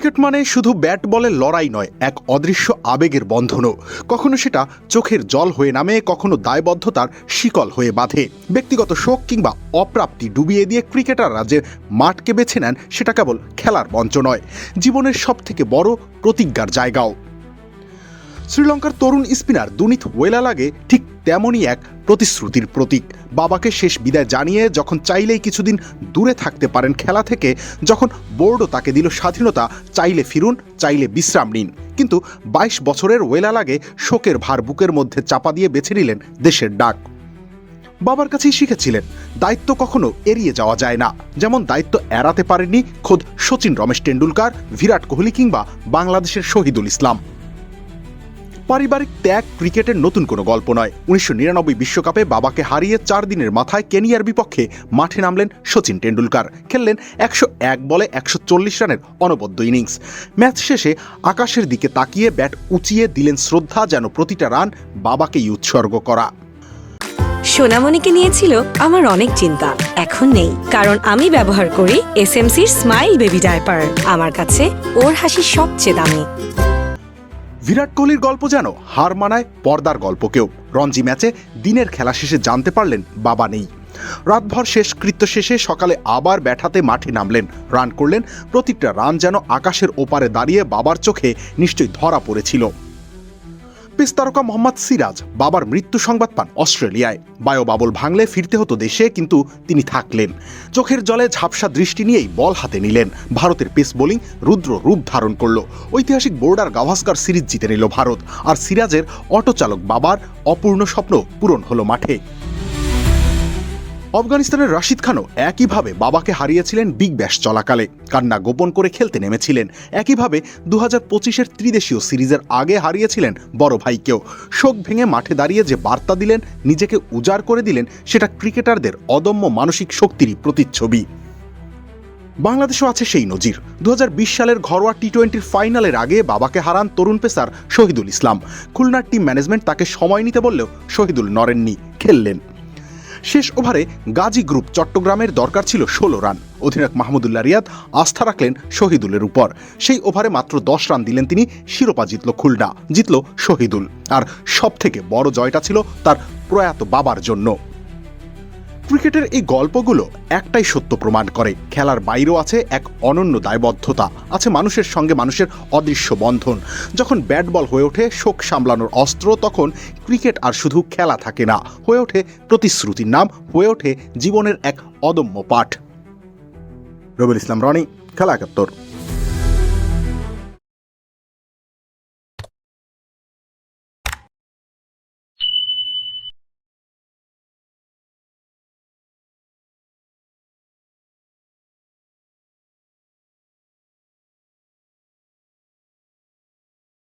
Cricket মানে শুধু bat বলের লড়াই নয়, এক অদৃশ্য আবেগের বন্ধনও। কখনো সেটা চোখের জল হয়ে নামে, কখনো দায়বদ্ধতার শিকল হয়ে বাঁধে। ব্যক্তিগত শোক কিংবা অপ্রাপ্তি ডুবিয়ে দিয়ে ক্রিকেটাররা যে মাঠকে বেছে নেন, সেটা কেবল খেলার মঞ্চ নয়, জীবনের সব থেকে বড় প্রতিজ্ঞার জায়গাও। শ্রীলঙ্কার তরুণ স্পিনার দুনিত ওয়েলা লাগে ঠিক তেমনই এক প্রতিশ্রুতির প্রতীক। বাবাকে শেষ বিদায় জানিয়ে যখন চাইলেই কিছুদিন দূরে থাকতে পারেন খেলা থেকে, যখন বোর্ডও তাকে দিল স্বাধীনতা, চাইলে ফিরুন, চাইলে বিশ্রাম নিন। কিন্তু বাইশ বছরের ওয়েলা লাগে শোকের ভার বুকের মধ্যে চাপা দিয়ে বেছে নিলেন দেশের ডাক। বাবার কাছেই শিখেছিলেন, দায়িত্ব কখনো এড়িয়ে যাওয়া যায় না। যেমন দায়িত্ব এড়াতে পারেননি খোদ সচিন রমেশ টেন্ডুলকার বিরাট কোহলি কিংবা বাংলাদেশের শহীদুল ইসলাম। পারিবারিক ত্যাগ ক্রিকেটের নতুন কোনো গল্প নয়। উনিশশো বিশ্বকাপে বাবাকে হারিয়ে চার দিনের মাথায় কেনিয়ার বিপক্ষে মাঠে নামলেন সচিন টেন্ডুলকার খেললেন একশো এক বলে একশো চল্লিশ রানের অনবদ্য ইনিংস। ম্যাচ শেষে আকাশের দিকে তাকিয়ে ব্যাট উঁচিয়ে দিলেন শ্রদ্ধা যেন প্রতিটা রান বাবাকেই উৎসর্গ করা। সোনামণিকে নিয়েছিল আমার অনেক চিন্তা, এখন নেই। কারণ আমি ব্যবহার করি এসএমসির স্মাইল বেবি ডায়পার। আমার কাছে ওর হাসি সবচেয়ে দামি। বিরাট কোহলির গল্প যেন হার মানায় পর্দার গল্পকেও। রঞ্জি ম্যাচে দিনের খেলা শেষে জানতে পারলেন বাবা নেই। রাতভর শেষ কৃত্য শেষে সকালে আবার ব্যাঠাতে মাঠে নামলেন। রান করলেন, প্রতিটা রান যেন আকাশের ওপারে দাঁড়িয়ে বাবার চোখে নিশ্চয়ই ধরা পড়েছিল। পেস তারকা মোহাম্মদ সিরাজ বাবার মৃত্যু সংবাদ পান অস্ট্রেলিয়ায়। বায়ো বাবল ভাঙলে ফিরতে হতো দেশে, কিন্তু তিনি থাকলেন। চোখের জলে ঝাপসা দৃষ্টি নিয়েই বল হাতে নিলেন। ভারতের পেস বোলিং রুদ্র রূপ ধারণ করল। ঐতিহাসিক বোর্ডার গাভাস্কার সিরিজ জিতে নিল ভারত। আর সিরাজের অটোচালক বাবার অপূর্ণ স্বপ্ন পূরণ হলো মাঠে। আফগানিস্তানের রাশিদ খানও একইভাবে বাবাকে হারিয়েছিলেন বিগ ব্যাশ চলাকালে। কান্না গোপন করে খেলতে নেমেছিলেন। একইভাবে দু হাজার পঁচিশের ত্রিদেশীয় সিরিজের আগে হারিয়েছিলেন বড় ভাইকেও। শোক ভেঙে মাঠে দাঁড়িয়ে যে বার্তা দিলেন, নিজেকে উজাড় করে দিলেন, সেটা ক্রিকেটারদের অদম্য মানসিক শক্তিরই প্রতিচ্ছবি। বাংলাদেশও আছে সেই নজির। দু হাজার বিশ সালের ঘরোয়া টি টোয়েন্টির ফাইনালের আগে বাবাকে হারান তরুণ পেসার শহীদুল ইসলাম। খুলনার টিম ম্যানেজমেন্ট তাকে সময় নিতে বললেও শহীদুল নরেননি খেললেন। শেষ ওভারে গাজী গ্রুপ চট্টগ্রামের দরকার ছিল ষোলো রান। অধিনায়ক মাহমুদুল্লাহ রিয়াদ আস্থা রাখলেন শহীদুলের উপর। সেই ওভারে মাত্র দশ রান দিলেন তিনি, শিরোপা জিতল খুলনা, জিতল শহীদুল। আর সব থেকে বড় জয়টা ছিল তার প্রয়াত বাবার জন্য। ক্রিকেটের এই গল্পগুলো একটাই সত্য প্রমাণ করে। খেলার বাইরেও আছে এক অনন্য দায়বদ্ধতা, আছে মানুষের সঙ্গে মানুষের অদৃশ্য বন্ধন। যখন ব্যাট বল হয়ে ওঠে, শোক সামলানোর অস্ত্র, তখন ক্রিকেট আর শুধু খেলা থাকে না। হয়ে ওঠে প্রতিশ্রুতির নাম, হয়ে ওঠে জীবনের এক অদম্য পাঠ। রবিল ইসলাম, রনি, খেলা একাত্তর।